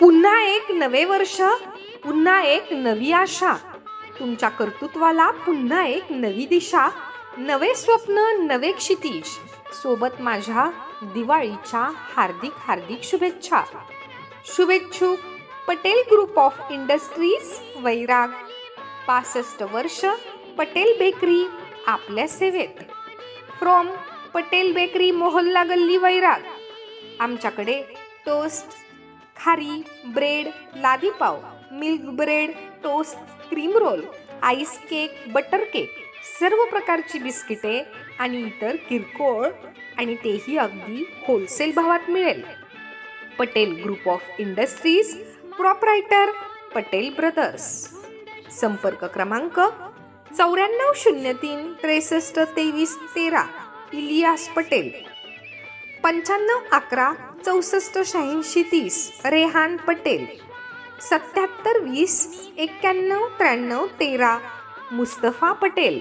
पुन्हा एक नवे वर्ष पुन्हा एक नवी आशा. तुमच्या कर्तृत्वाला पुन्हा एक नवी दिशा नवे स्वप्न नवे क्षितिज. सोबत माझ्या दिवाळीच्या हार्दिक हार्दिक शुभेच्छा. शुभेच्छुक Patel group of industries Vairag. पासष्ट वर्ष पटेल बेकरी आपल्या सेवेत. फ्रॉम पटेल बेकरी मोहल्ला गल्ली वैराग. आमच्याकडे टोस्ट खारी bread लादीपाव milk bread toast cream roll ice cake butter cake सर्व प्रकारची बिस्किटे आणि इतर किरकोळ आणि तेही अगदी होलसेल भावात मिळेल. Patel group of industries proprietor Patel brothers. संपर्क क्रमांक चौऱ्याण्णव शून्य तीन त्रेसष्ट तेवीस तेरा इलियास पटेल. पंच्याण्णव अकरा चौसष्ट शहाऐंशी तीस. रेहान पटेल. सत्याहत्तर वीस एक्क्याण्णव त्र्याण्णव तेरा. मुस्तफा पटेल.